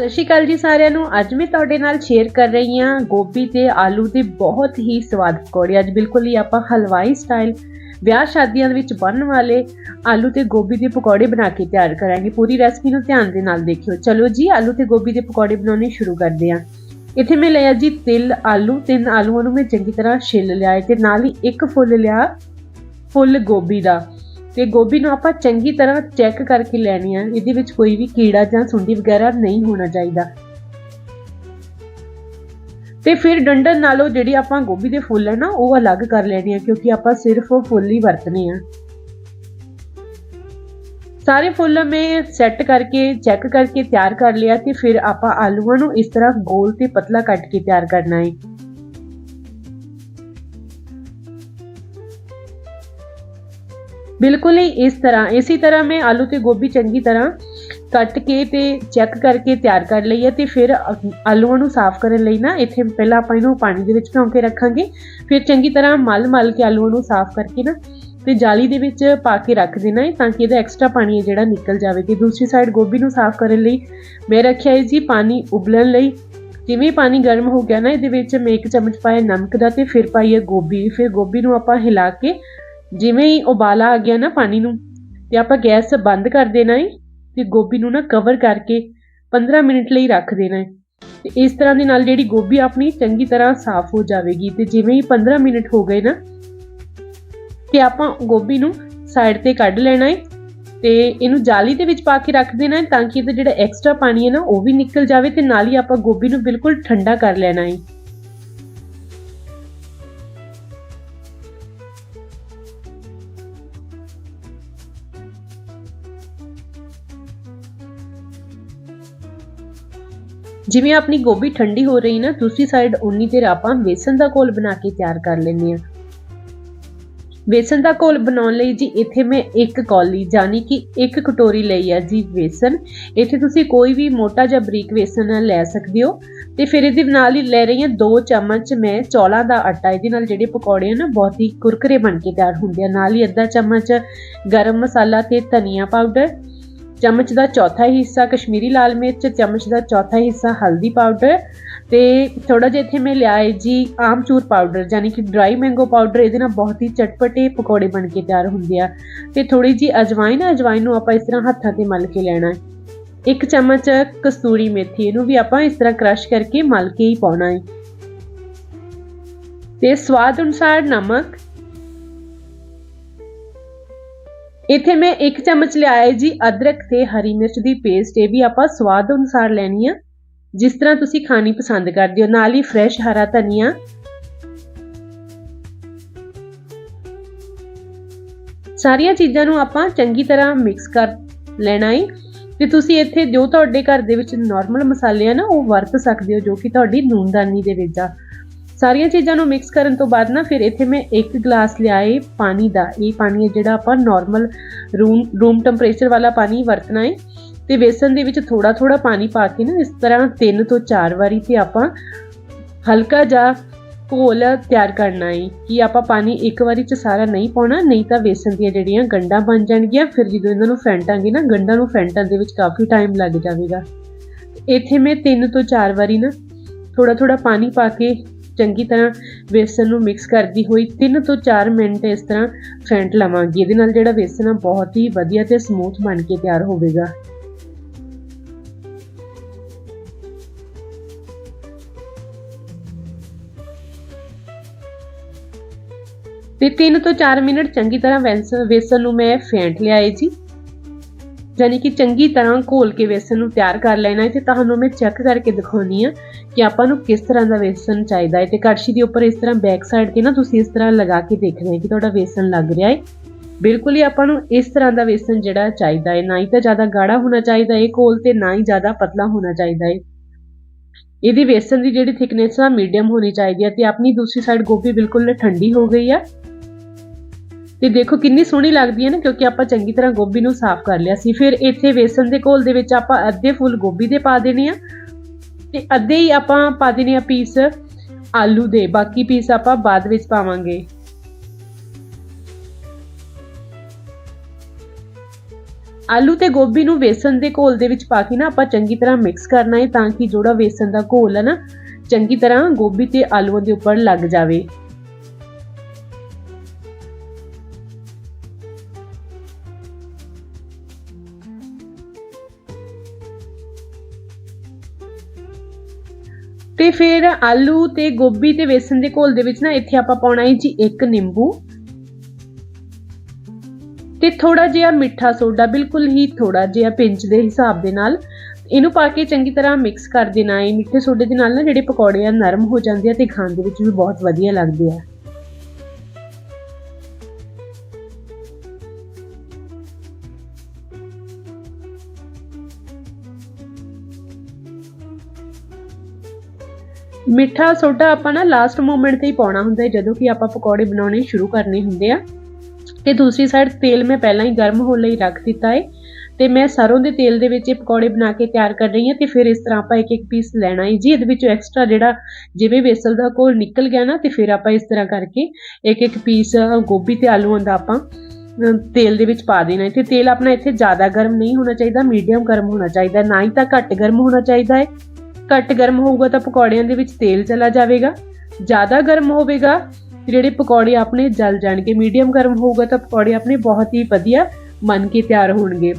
ਸਤਿ ਸ਼੍ਰੀ ਅਕਾਲ ਜੀ ਸਾਰਿਆਂ ਨੂੰ। ਅੱਜ ਮੈਂ ਤੁਹਾਡੇ ਨਾਲ ਸ਼ੇਅਰ ਕਰ ਰਹੀ ਹਾਂ ਗੋਭੀ ਤੇ ਆਲੂ ਦੇ ਬਹੁਤ ਹੀ ਸਵਾਦ ਪਕੌੜੇ। ਅੱਜ ਬਿਲਕੁਲ ਹੀ ਆਪਾਂ ਹਲਵਾਈ ਸਟਾਈਲ ਵਿਆਹ ਸ਼ਾਦੀਆਂ ਦੇ ਵਿੱਚ ਬਣਨ ਵਾਲੇ ਆਲੂ ਤੇ ਗੋਭੀ ਦੇ ਪਕੌੜੇ ਬਣਾ ਕੇ ਤਿਆਰ ਕਰਾਂਗੇ। ਪੂਰੀ ਰੈਸਪੀ ਨੂੰ ਧਿਆਨ ਦੇ ਨਾਲ ਦੇਖਿਓ। ਚਲੋ ਜੀ, ਆਲੂ ਤੇ ਗੋਭੀ ਦੇ ਪਕੌੜੇ ਬਣਾਉਣੇ ਸ਼ੁਰੂ ਕਰਦੇ ਹਾਂ। ਇੱਥੇ ਮੈਂ ਲਿਆ ਜੀ ਤਿਲ, ਆਲੂ। ਤਿੰਨ ਆਲੂਆਂ ਨੂੰ ਮੈਂ ਚੰਗੀ ਤਰ੍ਹਾਂ ਛਿੱਲ ਲਿਆ ਹੈ ਤੇ ਨਾਲ ਹੀ ਇੱਕ ਫੁੱਲ ਲਿਆ ਫੁੱਲ ਗੋਭੀ ਦਾ। ਤੇ ਗੋਭੀ ਨੂੰ ਆਪਾਂ ਚੰਗੀ ਤਰ੍ਹਾਂ ਚੈੱਕ ਕਰਕੇ ਲੈਣੀ ਆ, ਇਹਦੇ ਵਿੱਚ ਕੋਈ ਵੀ ਕੀੜਾ ਜਾਂ ਸੁੰਡੀ ਵਗੈਰਾ ਨਹੀਂ ਹੋਣਾ ਚਾਹੀਦਾ। ਤੇ ਫਿਰ ਡੰਡਨ ਨਾਲੋਂ ਜਿਹੜੀ ਆਪਾਂ ਗੋਭੀ ਦੇ ਫੁੱਲ ਹੈ ਨਾ, ਉਹ ਅਲੱਗ ਕਰ ਲੈਣੇ ਆ, ਕਿਉਂਕਿ ਆਪਾਂ ਸਿਰਫ ਫੁੱਲ ਹੀ ਵਰਤਨੇ ਆ। ਸਾਰੇ ਫੁੱਲ ਮੈਂ ਸੈੱਟ ਕਰਕੇ ਚੈੱਕ ਕਰਕੇ ਤਿਆਰ ਕਰ ਲਿਆ ਤੇ ਫਿਰ ਆਪਾਂ ਆਲੂਆਂ ਨੂੰ ਇਸ ਤਰ੍ਹਾਂ ਗੋਲ ਤੇ ਪਤਲਾ ਕੱਟ ਕੇ ਤਿਆਰ ਕਰਨਾ ਹੈ ਬਿਲਕੁਲ ਹੀ ਇਸ ਤਰ੍ਹਾਂ, ਇਸੇ ਤਰ੍ਹਾਂ ਮੈਂ ਆਲੂ ਤੇ ਗੋਭੀ ਚੰਗੀ ਤਰ੍ਹਾਂ ਕੱਟ ਕੇ ਤੇ ਚੈੱਕ ਕਰਕੇ ਤਿਆਰ ਕਰ ਲਈ ਹੈ ਤੇ ਫਿਰ ਆਲੂਆਂ ਨੂੰ ਸਾਫ਼ ਕਰਨ ਲਈ ਨਾ, ਇੱਥੇ ਪਹਿਲਾਂ ਆਪਾਂ ਇਹਨੂੰ ਪਾਣੀ ਦੇ ਵਿੱਚ ਭਿਉਂ ਕੇ ਰੱਖਾਂਗੇ, ਫਿਰ ਚੰਗੀ ਤਰ੍ਹਾਂ ਮਲ ਮਲ ਕੇ ਆਲੂਆਂ ਨੂੰ ਸਾਫ਼ ਕਰਕੇ ਨਾ ਤੇ ਜਾਲੀ ਦੇ ਵਿੱਚ ਪਾ ਕੇ ਰੱਖ ਦੇਣਾ ਹੈ ਤਾਂ ਕਿ ਇਹਦਾ ਐਕਸਟਰਾ ਪਾਣੀ ਹੈ ਜਿਹੜਾ ਨਿਕਲ ਜਾਵੇ ਤੇ ਦੂਸਰੀ ਸਾਈਡ ਗੋਭੀ ਨੂੰ ਸਾਫ਼ ਕਰਨ ਲਈ ਮੈਂ ਰੱਖਿਆ ਹੈ ਜੀ ਪਾਣੀ ਉਬਲਣ ਲਈ। ਜਿਵੇਂ ਪਾਣੀ ਗਰਮ ਹੋ ਗਿਆ ਨਾ, ਇਹਦੇ ਵਿੱਚ ਮੈਂ ਇੱਕ ਚਮਚ ਪਾਇਆ ਨਮਕ ਦਾ ਤੇ ਫਿਰ ਪਾਈਏ ਗੋਭੀ, ਫਿਰ ਗੋਭੀ ਨੂੰ ਆਪਾਂ ਹਿਲਾ ਕੇ ਜਿਵੇਂ ਹੀ ਉਬਾਲਾ ਆ ਗਿਆ ਨਾ ਪਾਣੀ ਨੂੰ, ਤੇ ਆਪਾਂ ਗੈਸ ਬੰਦ ਕਰ ਦੇਣਾ ਹੈ ਤੇ ਗੋਭੀ ਨੂੰ ਨਾ ਕਵਰ ਕਰਕੇ 15 ਮਿੰਟ ਲਈ ਰੱਖ ਦੇਣਾ ਹੈ ਤੇ ਇਸ ਤਰ੍ਹਾਂ ਦੇ ਨਾਲ ਜਿਹੜੀ ਗੋਭੀ ਆਪਣੀ ਚੰਗੀ ਤਰ੍ਹਾਂ ਸਾਫ਼ ਹੋ ਜਾਵੇਗੀ, ਤੇ ਜਿਵੇਂ ਹੀ 15 ਮਿੰਟ ਹੋ ਗਏ ਨਾ, ਤੇ ਆਪਾਂ ਗੋਭੀ ਨੂੰ ਸਾਈਡ ਤੇ ਕੱਢ ਲੈਣਾ ਹੈ ਤੇ ਇਹਨੂੰ ਜਾਲੀ ਦੇ ਵਿੱਚ ਪਾ ਕੇ ਰੱਖ ਦੇਣਾ ਹੈ ਤਾਂ ਕਿ ਇਹਦਾ ਜਿਹੜਾ ਐਕਸਟਰਾ ਪਾਣੀ ਹੈ ਨਾ, ਉਹ ਵੀ ਨਿਕਲ ਜਾਵੇ, ਤੇ ਨਾਲ ਹੀ ਆਪਾਂ ਗੋਭੀ ਨੂੰ ਬਿਲਕੁਲ ਠੰਡਾ ਕਰ ਲੈਣਾ ਹੈ ਜਿਵੇਂ ਆਪਣੀ ਗੋਭੀ ਠੰਡੀ ਹੋ ਰਹੀ ਨਾ, ਦੂਸਰੀ ਸਾਈਡ ਉਨੀ ਦੇਰ ਆਪਾਂ ਵੇਸਣ ਦਾ ਘੋਲ ਬਣਾ ਕੇ ਤਿਆਰ ਕਰ ਲੈਂਦੇ ਆ ਵੇਸਣ ਦਾ ਘੋਲ ਬਣਾਉਣ ਲਈ ਜੀ ਇੱਥੇ ਮੈਂ ਇੱਕ ਕੌਲੀ ਜਾਨੀ ਕਿ ਇੱਕ ਕਟੋਰੀ ਲਈ ਹੈ ਜੀ ਵੇਸਣ। ਇੱਥੇ ਤੁਸੀਂ ਕੋਈ ਵੀ ਮੋਟਾ ਜਾਂ ਬਰੀਕ ਵੇਸਣ ਲੈ ਸਕਦੇ ਹੋ। ਤੇ ਫਿਰ ਇਹਦੇ ਨਾਲ ਹੀ ਲੈ ਰਹੀ ਹਾਂ 2 ਚਮਚ ਮੈਂ ਚੌਲਾਂ ਦਾ ਆਟਾ, ਇਹਦੇ ਨਾਲ ਜਿਹੜੇ ਪਕੌੜੇ ਆ ਨਾ, ਬਹੁਤ ਹੀ ਕੁਰਕਰੇ ਬਣ ਕੇ ਤਿਆਰ ਹੁੰਦੇ ਆ। ਨਾਲ ਹੀ ਅੱਧਾ ਚਮਚ ਗਰਮ ਮਸਾਲਾ ਤੇ ਧਨੀਆ ਪਾਊਡਰ ਚਮਚ ਦਾ ਚੌਥਾ ਹਿੱਸਾ ਕਸ਼ਮੀਰੀ ਲਾਲ ਮਿਰਚ, ਚਮਚ ਦਾ ਚੌਥਾ ਹਿੱਸਾ ਹਲਦੀ ਪਾਊਡਰ ਤੇ ਥੋੜਾ ਜਿਹਾ ਇੱਥੇ ਮੈਂ ਲਿਆ ਹੈ ਜੀ ਆਮਚੂਰ ਪਾਊਡਰ ਯਾਨੀ ਕਿ ਡਰਾਈ ਮੈਂਗੋ ਪਾਊਡਰ ਇਹਦੇ ਨਾਲ ਬਹੁਤ ਹੀ ਚਟਪਟੇ ਪਕੌੜੇ ਬਣ ਕੇ ਤਿਆਰ ਹੁੰਦੇ ਆ। ਤੇ ਥੋੜੀ ਜੀ ਅਜਵਾਇਨ ਅਜਵਾਇਨ ਨੂੰ ਆਪਾਂ ਇਸ ਤਰ੍ਹਾਂ ਹੱਥਾਂ ਤੇ ਮਲ ਕੇ ਲੈਣਾ ਹੈ। ਇੱਕ ਚਮਚ ਕਸਤੂਰੀ ਮੇਥੀ, ਇਹਨੂੰ ਵੀ ਆਪਾਂ ਇਸ ਤਰ੍ਹਾਂ ਕ੍ਰਸ਼ ਕਰਕੇ ਮਲ ਕੇ ਹੀ ਪਾਉਣਾ ਹੈ। ਤੇ ਸਵਾਦ ਅਨੁਸਾਰ ਨਮਕ ਇੱਥੇ ਮੈਂ ਇੱਕ ਚਮਚ ਲਿਆ ਹੈ ਜੀ ਅਦਰਕ ਤੇ ਹਰੀ ਮਿਰਚ ਦੀ ਪੇਸਟ ਇਹ ਵੀ ਆਪਾਂ ਸਵਾਦ ਅਨੁਸਾਰ ਲੈਣੀ ਆ, ਜਿਸ ਤਰ੍ਹਾਂ ਤੁਸੀਂ ਖਾਣੀ ਪਸੰਦ ਕਰਦੇ ਹੋ। ਨਾਲ ਹੀ ਫਰੈਸ਼ ਹਰਾ ਧਨੀਆ। ਸਾਰੀਆਂ ਚੀਜ਼ਾਂ ਨੂੰ ਆਪਾਂ ਚੰਗੀ ਤਰ੍ਹਾਂ ਮਿਕਸ ਕਰ ਲੈਣਾ ਹੈ ਤੇ ਤੁਸੀਂ ਇੱਥੇ ਜੋ ਤੁਹਾਡੇ ਘਰ ਦੇ ਵਿੱਚ ਨਾਰਮਲ ਮਸਾਲੇ ਆ ਨਾ, ਉਹ ਵਰਤ ਸਕਦੇ ਹੋ, ਜੋ ਕਿ ਤੁਹਾਡੀ ਨੂਨਦਾਨੀ ਦੇ ਵਿੱਚ ਆ। ਸਾਰੀਆਂ ਚੀਜ਼ਾਂ ਨੂੰ ਮਿਕਸ ਕਰਨ ਤੋਂ ਬਾਅਦ ਨਾ ਫਿਰ ਇੱਥੇ ਮੈਂ ਇੱਕ ਗਲਾਸ ਲਿਆਏ ਪਾਣੀ ਦਾ। ਇਹ ਪਾਣੀ ਹੈ ਜਿਹੜਾ ਆਪਾਂ ਨਾਰਮਲ ਰੂਮ ਰੂਮ ਟੈਂਪਰੇਚਰ ਵਾਲਾ ਪਾਣੀ ਵਰਤਣਾ ਹੈ। ਤੇ ਵੇਸਣ ਦੇ ਵਿੱਚ ਥੋੜਾ ਥੋੜਾ ਪਾਣੀ ਪਾ ਕੇ ਨਾ ਇਸ ਤਰ੍ਹਾਂ ਤਿੰਨ ਤੋਂ ਚਾਰ ਵਾਰੀ ਤੇ ਆਪਾਂ ਹਲਕਾ ਜਿਹਾ ਘੋਲ ਤਿਆਰ ਕਰਨਾ ਹੈ ਕਿ ਆਪਾਂ ਪਾਣੀ ਇੱਕ ਵਾਰੀ ਚ ਸਾਰਾ ਨਹੀਂ ਪਾਉਣਾ, ਨਹੀਂ ਤਾਂ ਵੇਸਣ ਦੀਆਂ ਜਿਹੜੀਆਂ ਗੰਡਾਂ ਬਣ ਜਾਣਗੀਆਂ, ਫਿਰ ਜਦੋਂ ਇਹਨਾਂ ਨੂੰ ਫੈਂਟਾਂਗੇ ਨਾ ਗੰਡਾਂ ਨੂੰ ਫੈਂਟਣ ਦੇ ਵਿੱਚ ਕਾਫੀ ਟਾਈਮ ਲੱਗ ਜਾਵੇਗਾ। ਇੱਥੇ ਮੈਂ ਤਿੰਨ ਤੋਂ ਚਾਰ ਵਾਰੀ ਨਾ ਥੋੜਾ ਥੋੜਾ ਪਾਣੀ ਪਾ ਕੇ ਚੰਗੀ ਤਰ੍ਹਾਂ ਵੇਸਣ ਨੂੰ ਮਿਕਸ ਕਰਦੀ ਹੋਈ 3 ਤੋਂ 4 ਮਿੰਟ ਇਸ ਤਰ੍ਹਾਂ ਫੈਂਟ ਲਵਾਂਗੀ। ਇਹਦੇ ਨਾਲ ਜਿਹੜਾ ਵੇਸਣ ਆ, ਬਹੁਤ ਹੀ ਵਧੀਆ ਤੇ ਸਮੂਥ ਬਣ ਕੇ ਤਿਆਰ ਹੋਵੇਗਾ। ਤੇ 3 ਤੋਂ 4 ਮਿੰਟ ਚੰਗੀ ਤਰ੍ਹਾਂ ਵੇਸਣ ਨੂੰ ਮੈਂ ਫੈਂਟ ਲਿਆ ਹੈ ਜੀ। ਯਾਨੀ ਕਿ ਚੰਗੀ ਤਰ੍ਹਾਂ ਘੋਲ ਕੇ ਵੇਸਣ ਨੂੰ ਤਿਆਰ ਕਰ ਲੈਣਾ ਹੈ ਤੇ ਤੁਹਾਨੂੰ ਮੈਂ ਚੈੱਕ ਕਰਕੇ ਦਿਖਾਉਣੀ ਆ ਕਿ ਆਪਾਂ ਨੂੰ ਕਿਸ ਤਰ੍ਹਾਂ ਦਾ ਵੇਸਣ ਚਾਹੀਦਾ ਹੈ ਤੇ ਕੜਛੀ ਦੇ ਉੱਪਰ ਇਸ ਤਰ੍ਹਾਂ ਬੈਕ ਸਾਈਡ ਤੇ ਨਾ ਤੁਸੀਂ ਇਸ ਤਰ੍ਹਾਂ ਲਗਾ ਕੇ ਦੇਖਣਾ ਹੈ ਕਿ ਤੁਹਾਡਾ ਵੇਸਣ ਲੱਗ ਰਿਹਾ ਹੈ। ਬਿਲਕੁਲ ਹੀ ਆਪਾਂ ਨੂੰ ਇਸ ਤਰ੍ਹਾਂ ਦਾ ਵੇਸਣ ਜਿਹੜਾ ਚਾਹੀਦਾ ਹੈ, ਨਾ ਹੀ ਤਾਂ ਜ਼ਿਆਦਾ ਗਾੜਾ ਹੋਣਾ ਚਾਹੀਦਾ ਹੈ ਘੋਲ ਤੇ ਨਾ ਹੀ ਜ਼ਿਆਦਾ ਪਤਲਾ ਹੋਣਾ ਚਾਹੀਦਾ ਹੈ। ਇਹਦੀ ਵੇਸਣ ਦੀ ਜਿਹੜੀ ਥਿਕਨੈਸ ਆ ਮੀਡੀਅਮ ਹੋਣੀ ਚਾਹੀਦੀ ਹੈ ਤੇ ਆਪਣੀ ਦੂਸਰੀ ਸਾਈਡ ਗੋਭੀ ਬਿਲਕੁਲ ਠੰਡੀ ਹੋ ਗਈ ਆ। ਤੇ ਦੇਖੋ ਕਿੰਨੀ ਸੋਹਣੀ ਲੱਗਦੀ ਹੈ ਨਾ, ਕਿਉਂਕਿ ਆਪਾਂ ਚੰਗੀ ਤਰ੍ਹਾਂ ਗੋਭੀ ਨੂੰ ਸਾਫ਼ ਕਰ ਲਿਆ ਸੀ। ਫਿਰ ਇੱਥੇ ਵੇਸਣ ਦੇ ਘੋਲ ਦੇ ਵਿੱਚ ਆਪਾਂ ਅੱਧੇ ਫੁੱਲ ਗੋਭੀ ਦੇ ਪਾ ਦੇਣੇ ਆ ਤੇ ਅੱਧੇ ਹੀ ਆਪਾਂ ਪਾ ਦੇਣੇ ਆ ਪੀਸ ਆਲੂ ਦੇ, ਬਾਕੀ ਪੀਸ ਆਪਾਂ ਬਾਅਦ ਵਿੱਚ ਪਾਵਾਂਗੇ। ਆਲੂ ਤੇ ਗੋਭੀ ਨੂੰ ਵੇਸਣ ਦੇ ਘੋਲ ਦੇ ਵਿੱਚ ਪਾ ਕੇ ਨਾ ਆਪਾਂ ਚੰਗੀ ਤਰ੍ਹਾਂ ਮਿਕਸ ਕਰਨਾ ਹੈ ਤਾਂ ਕਿ ਜਿਹੜਾ ਵੇਸਣ ਦਾ ਘੋਲ ਹੈ ਨਾ, ਚੰਗੀ ਤਰ੍ਹਾਂ ਗੋਭੀ ਤੇ ਆਲੂਆਂ ਦੇ ਉੱਪਰ ਲੱਗ ਜਾਵੇ। ਤੇ ਫਿਰ ਆਲੂ ਤੇ ਗੋਭੀ ਤੇ ਵੇਸਣ ਦੇ ਘੋਲ ਦੇ ਵਿੱਚ ਨਾ ਇੱਥੇ ਆਪਾਂ ਪਾਉਣਾ ਹੈ ਜੀ ਇੱਕ ਨਿੰਬੂ। ਤੇ ਥੋੜਾ ਜਿਹਾ ਮਿੱਠਾ ਸੋਡਾ, ਬਿਲਕੁਲ ਹੀ ਥੋੜਾ ਜਿਹਾ ਪਿੰਚ ਦੇ ਹਿਸਾਬ ਦੇ ਨਾਲ। ਇਹਨੂੰ ਪਾ ਕੇ ਚੰਗੀ ਤਰ੍ਹਾਂ ਮਿਕਸ ਕਰ ਦੇਣਾ ਹੈ। ਮਿੱਠੇ ਸੋਡੇ ਦੇ ਨਾਲ ਨਾ ਜਿਹੜੇ ਪਕੌੜੇ ਆ, ਨਰਮ ਹੋ ਜਾਂਦੇ ਆ ਤੇ ਖਾਣ ਦੇ ਵਿੱਚ ਵੀ ਬਹੁਤ ਵਧੀਆ ਲੱਗਦੇ ਆ। ਮਿੱਠਾ ਸੋਡਾ ਆਪਾਂ ਨਾ ਲਾਸਟ ਮੂਮੈਂਟ ਤੇ ਹੀ ਪਾਉਣਾ ਹੁੰਦਾ ਹੈ, ਜਦੋਂ ਕਿ ਆਪਾਂ ਪਕੌੜੇ ਬਣਾਉਣੇ ਸ਼ੁਰੂ ਕਰਨੇ ਹੁੰਦੇ ਆ। ਤੇ ਦੂਸਰੀ ਸਾਈਡ ਤੇਲ ਮੈਂ ਪਹਿਲਾਂ ਹੀ ਗਰਮ ਹੋਣ ਲਈ ਰੱਖ ਦਿੱਤਾ ਹੈ ਤੇ ਮੈਂ ਸਰੋਂ ਦੇ ਤੇਲ ਦੇ ਵਿੱਚ ਇਹ ਪਕੌੜੇ ਬਣਾ ਕੇ ਤਿਆਰ ਕਰ ਰਹੀ ਹਾਂ ਤੇ ਫਿਰ ਇਸ ਤਰ੍ਹਾਂ ਆਪਾਂ ਇੱਕ ਇੱਕ ਪੀਸ ਲੈਣਾ ਹੈ ਜੀ। ਇਹਦੇ ਵਿੱਚੋਂ ਐਕਸਟਰਾ ਜਿਹੜਾ ਜਿਵੇਂ ਵੇਸਲ ਦਾ ਘੋਲ ਨਿਕਲ ਗਿਆ ਨਾ, ਤੇ ਫਿਰ ਆਪਾਂ ਇਸ ਤਰ੍ਹਾਂ ਕਰਕੇ ਇੱਕ ਇੱਕ ਪੀਸ ਗੋਭੀ ਤੇ ਆਲੂਆਂ ਦਾ ਆਪਾਂ ਤੇਲ ਦੇ ਵਿੱਚ ਪਾ ਦੇਣਾ ਹੈ ਤੇ ਤੇਲ ਆਪਣਾ ਇੱਥੇ ਜ਼ਿਆਦਾ ਗਰਮ ਨਹੀਂ ਹੋਣਾ ਚਾਹੀਦਾ ਮੀਡੀਅਮ ਗਰਮ ਹੋਣਾ ਚਾਹੀਦਾ। ਨਾ ਹੀ ਤਾਂ ਘੱਟ ਗਰਮ ਹੋਣਾ ਚਾਹੀਦਾ ਹੈ ਘੱਟ ਗਰਮ ਹੋਊਗਾ ਤਾਂ ਪਕੌੜਿਆਂ ਦੇ ਵਿੱਚ ਤੇਲ ਚਲਾ ਜਾਵੇਗਾ। ਜ਼ਿਆਦਾ ਗਰਮ ਹੋਵੇਗਾ, ਜਿਹੜੇ ਪਕੌੜੇ ਆਪਣੇ ਜਲ ਜਾਣਗੇ ਮੀਡੀਅਮ ਗਰਮ ਹੋਊਗਾ ਤਾਂ ਪਕੌੜੇ ਆਪਣੇ ਬਹੁਤ ਹੀ ਵਧੀਆ ਬਣ ਕੇ ਤਿਆਰ ਹੋਣਗੇ।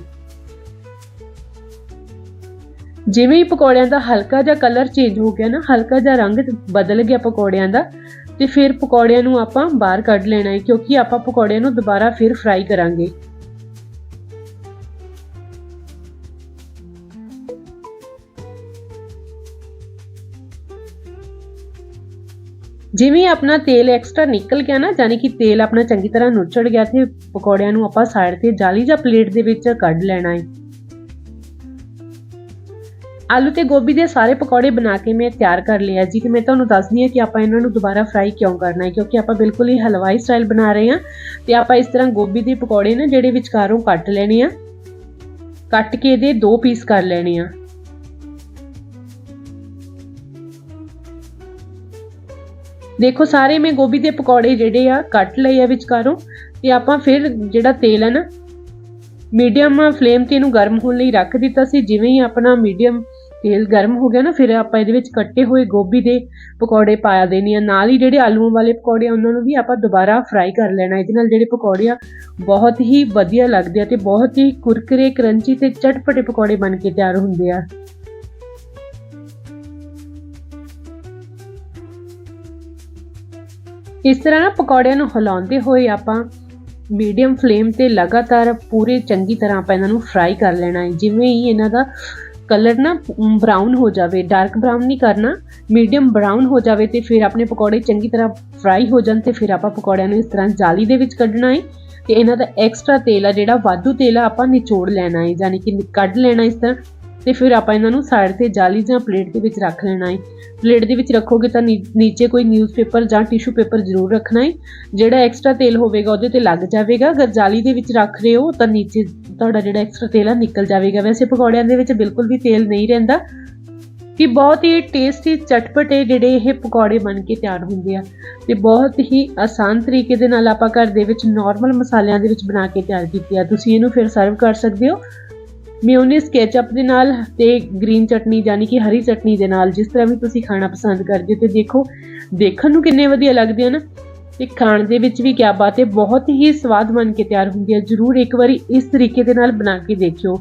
ਜਿਵੇਂ ਹੀ ਪਕੌੜਿਆਂ ਦਾ ਹਲਕਾ ਜਿਹਾ ਕਲਰ ਚੇਂਜ ਹੋ ਗਿਆ ਨਾ, ਹਲਕਾ ਜਿਹਾ ਰੰਗ ਬਦਲ ਗਿਆ ਪਕੌੜਿਆਂ ਦਾ, ਤੇ ਫਿਰ ਪਕੌੜਿਆਂ ਨੂੰ ਆਪਾਂ ਬਾਹਰ ਕੱਢ ਲੈਣਾ ਹੈ, ਕਿਉਂਕਿ ਆਪਾਂ ਪਕੌੜਿਆਂ ਨੂੰ ਦੁਬਾਰਾ ਫਿਰ ਫਰਾਈ ਕਰਾਂਗੇ। ਜਿਵੇਂ ਆਪਣਾ ਤੇਲ ਐਕਸਟਰਾ ਨਿਕਲ ਗਿਆ ਨਾ ਯਾਨੀ ਕਿ ਤੇਲ ਆਪਣਾ ਚੰਗੀ ਤਰ੍ਹਾਂ ਨੁੱਚੜ ਗਿਆ ਤੇ ਪਕੌੜਿਆਂ ਨੂੰ ਆਪਾਂ ਸਾਈਡ ਤੇ ਜਾਲੀ ਜਾਂ ਪਲੇਟ ਦੇ ਵਿੱਚ ਕੱਢ ਲੈਣਾ ਹੈ ਆਲੂ ਤੇ ਗੋਭੀ ਦੇ ਸਾਰੇ ਪਕੌੜੇ ਬਣਾ ਕੇ ਮੈਂ ਤਿਆਰ ਕਰ ਲਿਆ ਜੀ ਤੇ ਮੈਂ ਤੁਹਾਨੂੰ ਦੱਸਦੀ ਹਾਂ ਕਿ ਆਪਾਂ ਇਹਨਾਂ ਨੂੰ ਦੁਬਾਰਾ ਫਰਾਈ ਕਿਉਂ ਕਰਨਾ ਹੈ ਕਿਉਂਕਿ ਆਪਾਂ ਬਿਲਕੁਲ ਹੀ ਹਲਵਾਈ ਸਟਾਈਲ ਬਣਾ ਰਹੇ ਹਾਂ ਤੇ ਆਪਾਂ ਇਸ ਤਰ੍ਹਾਂ ਗੋਭੀ ਦੇ ਪਕੌੜੇ ਨਾ ਜਿਹੜੇ ਵਿਚਕਾਰੋਂ ਕੱਟ ਲੈਣੇ ਆ। ਕੱਟ ਕੇ ਇਹਦੇ ਦੋ ਪੀਸ ਕਰ ਲੈਣੇ ਆ। ਦੇਖੋ, ਸਾਰੇ ਮੈਂ ਗੋਭੀ ਦੇ ਪਕੌੜੇ ਜਿਹੜੇ ਆ ਕੱਟ ਲਏ ਆ ਵਿਚਕਾਰੋਂ ਤੇ ਆਪਾਂ ਫਿਰ ਜਿਹੜਾ ਤੇਲ ਹੈ ਨਾ ਮੀਡੀਅਮ ਫਲੇਮ ਤੇ ਇਹਨੂੰ ਗਰਮ ਹੋਣ ਲਈ ਰੱਖ ਦਿੱਤਾ ਸੀ। ਜਿਵੇਂ ਹੀ ਆਪਣਾ ਮੀਡੀਅਮ ਤੇਲ ਗਰਮ ਹੋ ਗਿਆ ਨਾ, ਫਿਰ ਆਪਾਂ ਇਹਦੇ ਵਿੱਚ ਕੱਟੇ ਹੋਏ ਗੋਭੀ ਦੇ ਪਕੌੜੇ ਪਾ ਦੇਣੇ ਆ। ਨਾਲ ਹੀ ਜਿਹੜੇ ਆਲੂਆਂ ਵਾਲੇ ਪਕੌੜੇ ਆ, ਉਹਨਾਂ ਨੂੰ ਵੀ ਆਪਾਂ ਦੁਬਾਰਾ ਫਰਾਈ ਕਰ ਲੈਣਾ। ਇਹਦੇ ਨਾਲ ਜਿਹੜੇ ਪਕੌੜੇ ਆ, ਬਹੁਤ ਹੀ ਵਧੀਆ ਲੱਗਦੇ ਆ ਤੇ ਬਹੁਤ ਹੀ ਕੁਰਕਰੇ ਕਰੰਚੀ ਤੇ ਚਟਪਟੇ ਪਕੌੜੇ ਬਣ ਕੇ ਤਿਆਰ ਹੁੰਦੇ ਆ। ਇਸ ਤਰ੍ਹਾਂ ਨਾ ਪਕੌੜਿਆਂ ਨੂੰ ਹਿਲਾਉਂਦੇ ਹੋਏ ਆਪਾਂ ਮੀਡੀਅਮ ਫਲੇਮ ਤੇ ਲਗਾਤਾਰ ਪੂਰੇ ਚੰਗੀ ਤਰ੍ਹਾਂ ਆਪਾਂ ਇਹਨਾਂ ਨੂੰ ਫਰਾਈ ਕਰ ਲੈਣਾ ਹੈ। ਜਿਵੇਂ ਹੀ ਇਹਨਾਂ ਦਾ ਕਲਰ ਨਾ ਬਰਾਊਨ ਹੋ ਜਾਵੇ ਡਾਰਕ ਬਰਾਊਨ ਨਹੀਂ ਕਰਨਾ ਮੀਡੀਅਮ ਬਰਾਊਨ ਹੋ ਜਾਵੇ ਤੇ ਫਿਰ ਆਪਣੇ ਪਕੌੜੇ ਚੰਗੀ ਤਰ੍ਹਾਂ ਫਰਾਈ ਹੋ ਜਾਣ ਤੇ ਫਿਰ ਆਪਾਂ ਪਕੌੜਿਆਂ ਨੂੰ ਇਸ ਤਰ੍ਹਾਂ ਜਾਲੀ ਦੇ ਵਿੱਚ ਕੱਢਣਾ ਹੈ। ਤੇ ਇਹਨਾਂ ਦਾ ਐਕਸਟਰਾ ਤੇਲ ਆ, ਜਿਹੜਾ ਵਾਧੂ ਤੇਲ ਆ, ਆਪਾਂ ਨਿਚੋੜ ਲੈਣਾ ਹੈ, ਯਾਨੀ ਕਿ ਕੱਢ ਲੈਣਾ ਇਸ ਤਰ੍ਹਾਂ। ਤੇ ਫਿਰ ਆਪਾਂ ਇਹਨਾਂ ਨੂੰ ਸਾਈਡ ਤੇ ਜਾਲੀ ਜਾਂ ਪਲੇਟ ਦੇ ਵਿੱਚ ਰੱਖ ਲੈਣਾ ਹੈ ਪਲੇਟ ਦੇ ਵਿੱਚ ਰੱਖੋਗੇ ਤਾਂ ਨੀ- ਨੀਚੇ ਕੋਈ ਨਿਊਜ਼ਪੇਪਰ ਜਾਂ ਟਿਸ਼ੂ ਪੇਪਰ ਜ਼ਰੂਰ ਰੱਖਣਾ ਹੈ ਜਿਹੜਾ ਐਕਸਟਰਾ ਤੇਲ ਹੋਵੇਗਾ ਉਹਦੇ ਤੇ ਲੱਗ ਜਾਵੇਗਾ। ਅਗਰ ਜਾਲੀ ਦੇ ਵਿੱਚ ਰੱਖ ਰਹੇ ਹੋ ਤਾਂ ਨੀਚੇ ਤੁਹਾਡਾ ਜਿਹੜਾ ਐਕਸਟਰਾ ਤੇਲ ਆ ਨਿਕਲ ਜਾਵੇਗਾ। ਵੈਸੇ ਪਕੌੜਿਆਂ ਦੇ ਵਿੱਚ ਬਿਲਕੁਲ ਵੀ ਤੇਲ ਨਹੀਂ ਰਹਿੰਦਾ। ਕਿ ਬਹੁਤ ਹੀ ਟੇਸਟੀ ਚਟਪਟੇ ਜਿਹੜੇ ਇਹ ਪਕੌੜੇ ਬਣ ਕੇ ਤਿਆਰ ਹੁੰਦੇ ਆ। ਤੇ ਬਹੁਤ ਹੀ ਆਸਾਨ ਤਰੀਕੇ ਦੇ ਨਾਲ ਆਪਾਂ ਘਰ ਦੇ ਵਿੱਚ ਨਾਰਮਲ ਮਸਾਲਿਆਂ ਦੇ ਵਿੱਚ ਬਣਾ ਕੇ ਤਿਆਰ ਕੀਤੇ ਆ। ਤੁਸੀਂ ਇਹਨੂੰ ਫਿਰ ਸਰਵ ਕਰ ਸਕਦੇ ਹੋ। ਮਿਓਨੀਜ਼ ਕੈਚਅਪ ਦੇ ਨਾਲ ਤੇ ਗ੍ਰੀਨ ਚਟਨੀ ਯਾਨੀ ਕਿ ਹਰੀ ਚਟਨੀ ਦੇ ਨਾਲ ਜਿਸ ਤਰ੍ਹਾਂ ਵੀ ਤੁਸੀਂ ਖਾਣਾ ਪਸੰਦ ਕਰਦੇ ਹੋ ਤੇ ਦੇਖੋ, ਦੇਖਣ ਨੂੰ ਕਿੰਨੇ ਵਧੀਆ ਲੱਗਦੇ ਆ ਨਾ। ਤੇ ਖਾਣ ਦੇ ਵਿੱਚ ਵੀ ਕਿਆ ਬਾਤ ਹੈ, ਬਹੁਤ ਹੀ ਸਵਾਦ ਬਣ ਕੇ ਤਿਆਰ ਹੁੰਦੀ ਹੈ ਜਰੂਰ ਇੱਕ ਵਾਰੀ ਇਸ ਤਰੀਕੇ ਦੇ ਨਾਲ ਬਣਾ ਕੇ ਦੇਖਿਓ।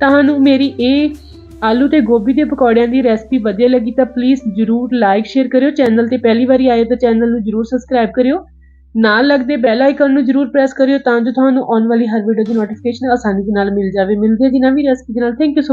ਤੁਹਾਨੂੰ ਮੇਰੀ ਇਹ ਆਲੂ ਤੇ ਗੋਭੀ ਦੇ ਪਕੌੜਿਆਂ ਦੀ ਰੈਸਪੀ ਵਧੀਆ ਲੱਗੀ ਤਾਂ ਪਲੀਜ਼ ਜਰੂਰ ਲਾਈਕ ਸ਼ੇਅਰ ਕਰਿਓ। ਚੈਨਲ ਤੇ ਪਹਿਲੀ ਵਾਰੀ ਆਏ ਤਾਂ ਚੈਨਲ ਨੂੰ ਜਰੂਰ ਸਬਸਕ੍ਰਾਈਬ ਕਰਿਓ। ਨਾਲ ਲੱਗਦੇ ਬੈਲ ਆਈਕਨ ਨੂੰ ਜਰੂਰ ਪ੍ਰੈਸ ਕਰਿਓ ਤਾਂ ਜੋ ਤੁਹਾਨੂੰ ਆਉਣ ਵਾਲੀ ਹਰ ਵੀਡੀਓ ਦੀ ਨੋਟੀਫਿਕੇਸ਼ਨ ਆਸਾਨੀ ਦੇ ਨਾਲ ਮਿਲ ਜਾਵੇ। ਮਿਲਦੇ ਹਾਂ ਜੀ ਨਵੀਂ ਰੈਸਪੀ ਦੇ ਨਾਲ। Thank you so